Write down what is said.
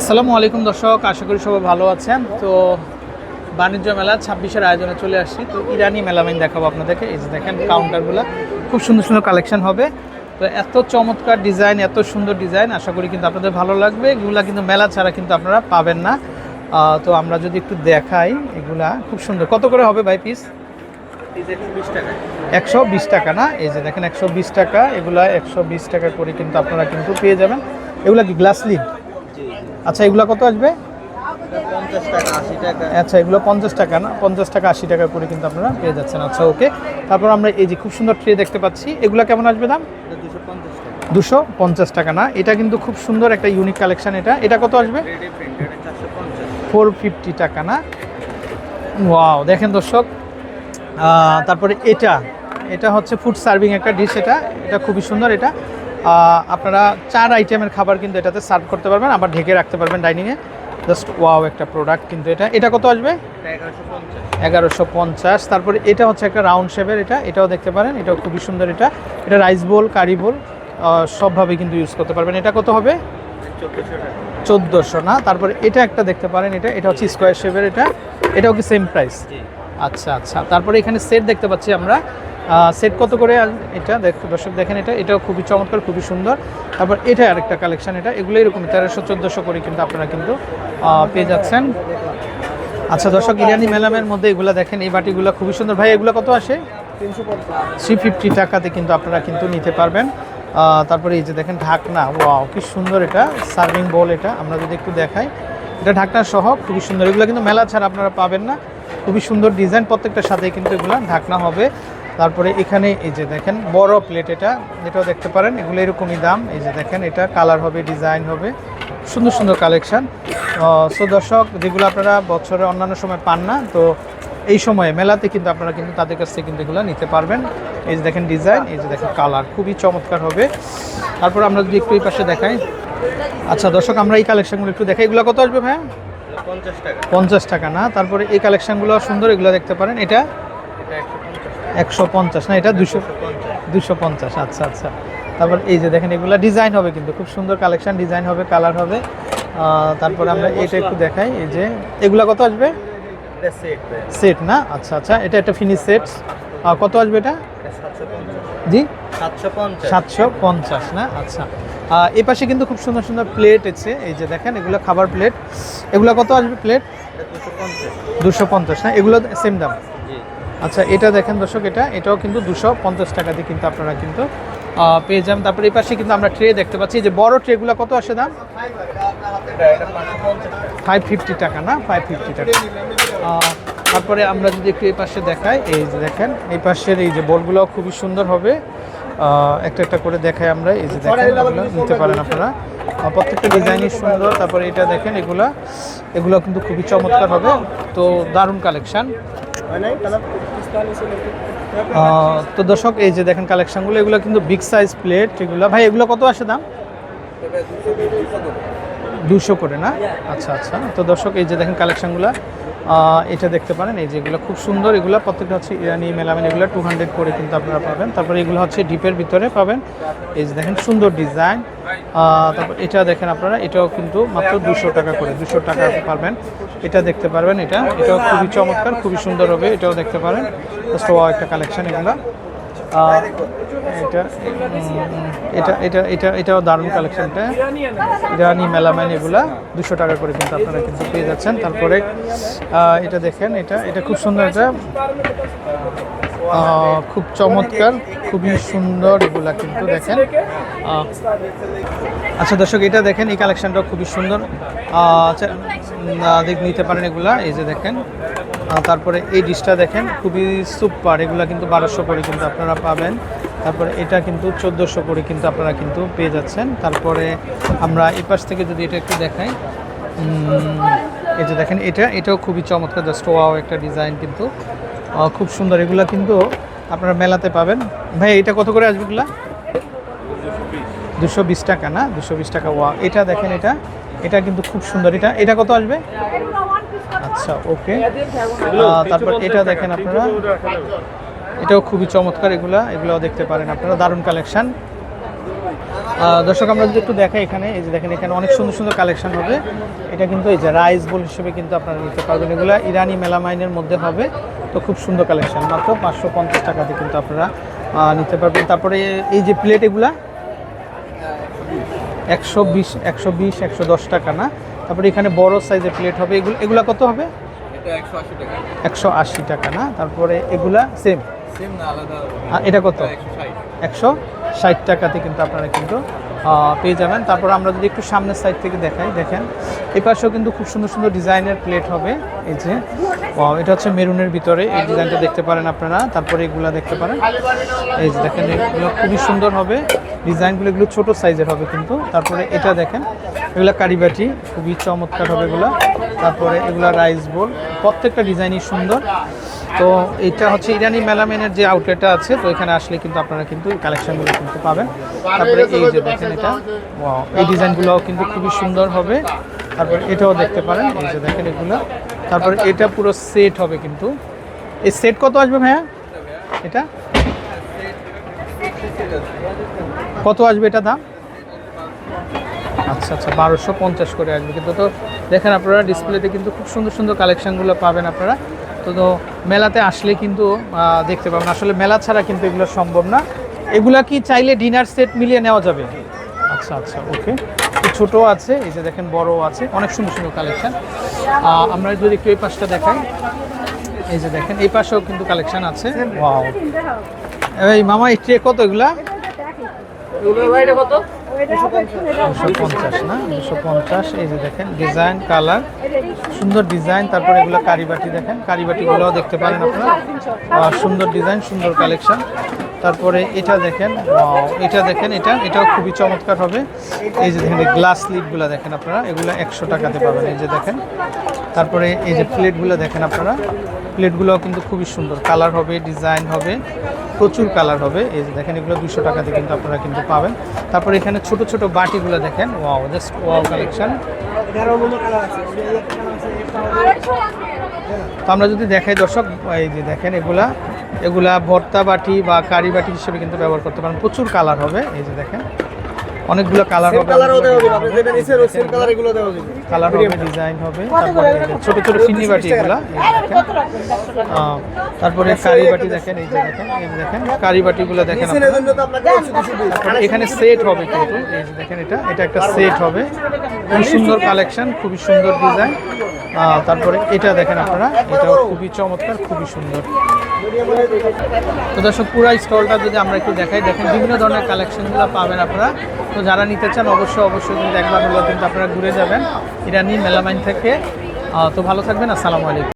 আসসালামু আলাইকুম দর্শক, আশা করি সবাই ভালো আছেন। তো বাণিজ্য মেলা ছাব্বিশের আয়োজনে চলে আসছি। তো ইরানি মেলামাইন দেখাবো আপনাদেরকে। এই যে দেখেন কাউন্টারগুলো খুব সুন্দর সুন্দর কালেকশন হবে। তো এত চমৎকার ডিজাইন এত সুন্দর ডিজাইন আশা করি কিন্তু আপনাদের ভালো লাগবে। এগুলা কিন্তু মেলা ছাড়া কিন্তু আপনারা পাবেন না। তো আমরা যদি একটু দেখাই এগুলা, খুব সুন্দর। কত করে হবে বাই পিস একশো বিশ টাকা না? এই যে দেখেন একশো বিশ টাকা। এগুলা একশো বিশ টাকা করে কিন্তু আপনারা কিন্তু পেয়ে যাবেন। এগুলা কি গ্লাস লিড আচ্ছা এগুলো কত আসবে? আচ্ছা এগুলো পঞ্চাশ টাকা না? পঞ্চাশ টাকা আশি টাকা করে কিন্তু আপনারা পেয়ে যাচ্ছেন। আচ্ছা ওকে। তারপর আমরা এই যে খুব সুন্দর ট্রে দেখতে পাচ্ছি এগুলো কেমন আসবে দাম? দুশো পঞ্চাশ টাকা। না? এটা কিন্তু খুব সুন্দর একটা ইউনিক কালেকশন এটা। এটা কত আসবে? ফোর ফিফটি টাকা না? ওয়াও দেখেন দর্শক। তারপরে এটা এটা হচ্ছে ফুড সার্ভিং একটা ডিশ এটা। এটা খুবই সুন্দর এটা। আপনারা চার আইটেমের খাবার কিন্তু এটাতে সার্ভ করতে পারবেন আবার ঢেকে রাখতে পারবেন ডাইনিংয়ে জাস্ট ওয়াও একটা প্রোডাক্ট কিন্তু এটা। এটা কত আসবে? এগারোশো পঞ্চাশ। তারপরে এটা হচ্ছে একটা রাউন্ড শেপের এটা। এটাও দেখতে পারেন এটাও খুবই সুন্দর এটা। এটা রাইস বোল কারি বোল সবভাবে কিন্তু ইউজ করতে পারবেন। এটা কত হবে? চোদ্দোশো না? তারপরে এটা একটা দেখতে পারেন এটা। এটা হচ্ছে স্কোয়ার শেপের এটা। এটাও কি সেম প্রাইস আচ্ছা আচ্ছা। তারপরে এখানে সেট দেখতে পাচ্ছি আমরা। সেট কত করে? এটা দর্শক দেখেন এটা, এটাও খুবই চমৎকার, খুবই সুন্দর। তারপর এটা আরেকটা কালেকশন এটা। এগুলো এরকম তেরোশো, চোদ্দোশো করে কিন্তু আপনারা কিন্তু পেয়ে যাচ্ছেন। আচ্ছা দর্শক, ইরানি মেলামের মধ্যে এগুলো দেখেন, এই বাটিগুলো খুবই সুন্দর। ভাই, এগুলো কত আসে? থ্রি ফিফটি টাকাতে কিন্তু আপনারা কিন্তু নিতে পারবেন। তারপরে এই যে দেখেন ঢাকনা, ওয়াও, কি সুন্দর এটা সার্ভিং বল এটা, আমরা যদি একটু দেখাই। এটা ঢাকনা সহ, খুবই সুন্দর। এগুলো কিন্তু মেলা ছাড়া আপনারা পাবেন না। খুবই সুন্দর ডিজাইন প্রত্যেকটার সাথে কিন্তু এগুলো ঢাকনা হবে। তারপরে এখানে এই যে দেখেন বড় প্লেট এটা। এটাও দেখতে পারেন এগুলো এরকমই দাম। এই যে দেখেন এটা কালার হবে ডিজাইন হবে। সুন্দর সুন্দর কালেকশন সো দর্শক যেগুলো আপনারা বছরে অন্যান্য সময় পান না তো এই সময়ে মেলাতে কিন্তু আপনারা কিন্তু তাদের কাছ থেকে কিন্তু এগুলো নিতে পারবেন। এই যে দেখেন ডিজাইন এই যে দেখেন কালার খুবই চমৎকার হবে। তারপর আমরা যদি একটু এই পাশে দেখাই। আচ্ছা দর্শক আমরা এই কালেকশনগুলো একটু দেখাই। এগুলো কত আসবে ভাইয়া? পঞ্চাশ টাকা। পঞ্চাশ টাকা না? তারপরে এই কালেকশনগুলো সুন্দর এগুলো দেখতে পারেন। এটা? এটা একশো পঞ্চাশ না এটা দুশো দুশো পঞ্চাশ আচ্ছা আচ্ছা। তারপর এই যে দেখেন এগুলো ডিজাইন হবে কিন্তু খুব সুন্দর কালেকশন ডিজাইন হবে কালার হবে। তারপরে আমরা এটা একটু দেখাই এই যে এগুলো কত আসবে? সেট না? আচ্ছা আচ্ছা এটা একটা ফিনিশ সেট কত আসবে এটা? জি? সাতশো পঞ্চাশ। না? আচ্ছা। এ পাশে কিন্তু খুব সুন্দর সুন্দর প্লেট আছে। এই যে দেখেন এগুলো খাবার প্লেট এগুলো কত আসবে প্লেট দুশো পঞ্চাশ। না? এগুলো সেম দাম। আচ্ছা এটা দেখেন দর্শক, এটা, এটাও কিন্তু দুশো পঞ্চাশ টাকা দিয়ে কিন্তু আপনারা কিন্তু পেয়ে যাবেন। তারপরে এই পাশে কিন্তু আমরা ট্রে দেখতে পাচ্ছি। যে বড় ট্রেগুলো কত আসে দাম? ফাইভ ফিফটি টাকা না? ফাইভ ফিফটি টাকা। তারপরে আমরা যদি একটু এই পাশে দেখাই, এই যে দেখেন, এই পাশের এই যে বলগুলো খুবই সুন্দর হবে। একটা একটা করে দেখাই আমরা। এই যে দেখেন নিতে পারেন আপনারা। প্রত্যেকটা ডিজাইনই সুন্দর। তারপরে এটা দেখেন, এগুলা এগুলো কিন্তু খুবই চমৎকার হবে। তো দারুণ কালেকশন তো দর্শক, এই যে দেখেন কালেকশনগুলো এগুলো কিন্তু বিগ সাইজ প্লেট এগুলো। ভাই, এগুলো কত আসে দাম? দুশো করে না? আচ্ছা আচ্ছা। তো দর্শক, এই যে দেখেন কালেকশনগুলো এটা দেখতে পারেন। এই যে এগুলো খুব সুন্দর। এগুলো প্রত্যেকটা হচ্ছে ইরানি মেলামেন এগুলো টু হান্ড্রেড করে কিন্তু আপনারা পাবেন। তারপরে এগুলো হচ্ছে ডিপের ভিতরে পাবেন। এই যে দেখেন, সুন্দর ডিজাইন। তারপর এটা দেখেন আপনারা, এটাও কিন্তু মাত্র দুশো টাকা করে দুশো টাকা পারবেন। এটা দেখতে পারবেন এটা। এটাও খুবই চমৎকার, খুবই সুন্দর হবে। এটাও দেখতে পারেন। একটা কালেকশন এগুলো। এটা এটা এটা এটা এটাও দারুণ কালেকশন এটা ইরানি মেলামাইন এগুলা, দুশো টাকা করে কিন্তু আপনারা কিন্তু পেয়ে যাচ্ছেন। তারপরে এটা দেখেন, এটা এটা খুব সুন্দর এটা খুব চমৎকার, খুবই সুন্দর এগুলা কিন্তু দেখেন। আচ্ছা দর্শক, এটা দেখেন, এই কালেকশনটা খুবই সুন্দর। আচ্ছা দেখ, নিতে পারেন এগুলা। এই যে দেখেন তারপরে এই ডিশটা দেখেন, খুবই সুপার। এগুলো কিন্তু বারোশো করে কিন্তু আপনারা পাবেন। তারপরে এটা কিন্তু চোদ্দোশো করে কিন্তু আপনারা কিন্তু পেয়ে যাচ্ছেন। তারপরে আমরা এই পাশ থেকে যদি এটা একটু দেখাই এই যে দেখেন, এটা, এটাও খুবই চমৎকার, জাস্ট ওয়াও একটা ডিজাইন কিন্তু। খুব সুন্দর। এগুলা কিন্তু আপনারা মেলাতে পাবেন। ভাই, এটা কত করে আসবে এগুলা? দুশো বিশ টাকা না? দুশো বিশ টাকা ওয়া এটা দেখেন, এটা এটা কিন্তু খুব সুন্দর। এটা এটা কত আসবে? আচ্ছা ওকে। তারপর এটা দেখেন আপনারা। এটাও খুবই চমৎকার এগুলা এগুলাও দেখতে পারেন আপনারা। দারুণ কালেকশন দর্শক আমরা যদি একটু দেখাই এখানে এই যে দেখেন এখানে অনেক সুন্দর সুন্দর কালেকশন হবে। এটা কিন্তু এই যে রাইস বোল হিসেবে কিন্তু আপনারা নিতে পারবেন এগুলো। ইরানি মেলামাইনের মধ্যে হবে। তো খুব সুন্দর কালেকশন মাত্র পাঁচশো পঞ্চাশ টাকাতে কিন্তু আপনারা নিতে পারবেন। তারপরে এই যে প্লেট এগুলা একশো বিশ একশো বিশ একশো দশ টাকা না? তারপরে এখানে বড় সাইজের প্লেট হবে। এগুলো এগুলা কত হবে? একশো আশি টাকা। না? তারপরে এগুলা সেম এটা কত? একশো ষাট। টাকাতে কিন্তু আপনারা কিন্তু পেয়ে যাবেন। তারপর আমরা যদি একটু সামনের সাইড থেকে দেখাই দেখেন এই পাশেও কিন্তু খুব সুন্দর সুন্দর ডিজাইনের প্লেট হবে। এই যে এটা হচ্ছে মেরুনের ভিতরে। এই ডিজাইনটা দেখতে পারেন আপনারা। তারপরে এগুলা দেখতে পারেন। এই যে দেখেন এগুলো খুবই সুন্দর হবে। ডিজাইনগুলো এগুলো ছোটো সাইজের হবে কিন্তু। তারপরে এটা দেখেন এগুলা কারিবাটি খুবই চমৎকার হবে এগুলো। তারপরে এগুলা রাইস বোল, প্রত্যেকটা ডিজাইনই সুন্দর। তো এটা হচ্ছে ইরানি মেলামেনের যে আউটলেটটা আছে, তো এখানে আসলে কিন্তু আপনারা কিন্তু কালেকশনগুলো কিন্তু পাবেন। তারপরে এই যে দেখেন এটা এই ডিজাইনগুলোও কিন্তু খুবই সুন্দর হবে। তারপরে এটাও দেখতে পারেন, এই যে দেখেন এগুলো। তারপরে এটা পুরো সেট হবে কিন্তু। এই সেট কত আসবে ভাইয়া? এটা? কত আসবে এটা দাম? আচ্ছা আচ্ছা বারোশো পঞ্চাশ করে আসবে। কিন্তু তো দেখেন আপনারা ডিসপ্লেতে কিন্তু খুব সুন্দর সুন্দর কালেকশানগুলো পাবেন আপনারা। তো তো মেলাতে আসলে কিন্তু দেখতে পাবেন। আসলে মেলা ছাড়া কিন্তু এগুলো সম্ভব না। এগুলা কি চাইলে ডিনার সেট মিলিয়ে নেওয়া যাবে? আচ্ছা আচ্ছা ওকে ছোট আছে এই যে দেখেন বড় আছে। অনেক সুন্দর সুন্দর কালেকশান আমরা যদি একটু এই পাশটা দেখাই। এই যে দেখেন এই পাশেও কিন্তু কালেকশান আছে। ওয়াও এই মামা এই ট্রে কত এগুলা? দুশো পঞ্চাশ, না? দুশো পঞ্চাশ, এই যে দেখেন ডিজাইন কালার সুন্দর ডিজাইন তারপরে এগুলো কারিবাটি দেখেন, কারিবাটিগুলোও দেখতে পারেন আপনারা। সুন্দর ডিজাইন সুন্দর কালেকশন তারপরে এটা দেখেন এটা দেখেন, এটা, এটাও খুবই চমৎকার হবে। এই যে দেখেন গ্লাস লিপগুলো দেখেন আপনারা, এগুলো একশো টাকাতে পাবেন, এই যে দেখেন। তারপরে এই যে প্লেটগুলো দেখেন আপনারা। প্লেটগুলোও কিন্তু খুবই সুন্দর। কালার হবে, ডিজাইন হবে, প্রচুর কালার হবে। এই যে দেখেন, এগুলো দুশো টাকাতে কিন্তু আপনারা কিন্তু পাবেন। তারপরে এখানে ছোট ছোট বাটিগুলো দেখেন। ওয়াও জাস্ট ওয়াও কালেকশন তো আমরা যদি দেখাই দর্শক, এই যে দেখেন এগুলা এগুলা ভর্তা বাটি বা কারি বাটি হিসেবে কিন্তু ব্যবহার করতে পারেন। প্রচুর কালার হবে, এই যে দেখেন। অনেকগুলো কালার হবে কালার হবে আপনি কালার এগুলো দেওয়া ডিজাইন হবে তারপরে ছোট ছোট ফিন্নি বাটি এগুলা। তারপরে কারি বাটি দেখেন এই যে দেখেন এই দেখেন কারি বাটিগুলো দেখেন এখানে সেট হবে কিন্তু এই যে দেখেন এটা এটা একটা সেট হবে। খুবই সুন্দর কালেকশন খুবই সুন্দর ডিজাইন তারপরে এটা দেখেন আপনারা এটাও খুবই চমৎকার খুবই সুন্দর। তো দর্শক পুরো স্টলটা যদি আমরা একটু দেখাই দেখেন বিভিন্ন ধরনের কালেকশনগুলো পাবেন আপনারা। তো যারা নিতে চান, অবশ্যই অবশ্যই কিন্তু একবার হলেও কিন্তু আপনারা ঘুরে যাবেন। ইরানি মেলামাইন থেকে। তো ভালো থাকবেন, আসসালামু আলাইকুম।